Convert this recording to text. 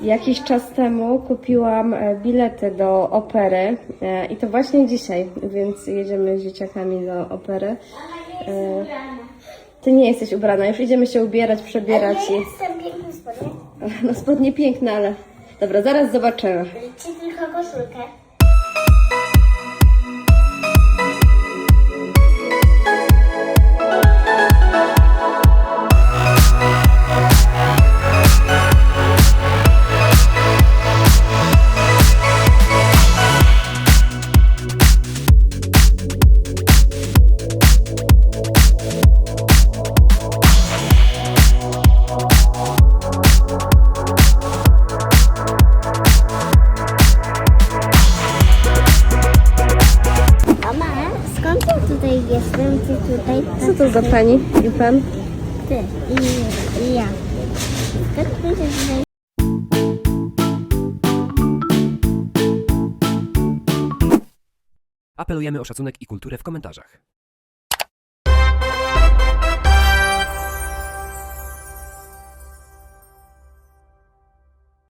Jakiś czas temu kupiłam e, bilety do opery e, i to właśnie dzisiaj, więc jedziemy z dzieciakami do opery. E, Ty nie jesteś ubrana, już idziemy się ubierać, przebierać Ja i... jestem piękny spodnie. No spodnie piękne, ale... Dobra, zaraz zobaczymy. Czy tylko koszulkę? Tutaj jestem? Ty tutaj? Co to za pani i pan? Ty i, i ja. Się tutaj? Apelujemy o szacunek i kulturę w komentarzach.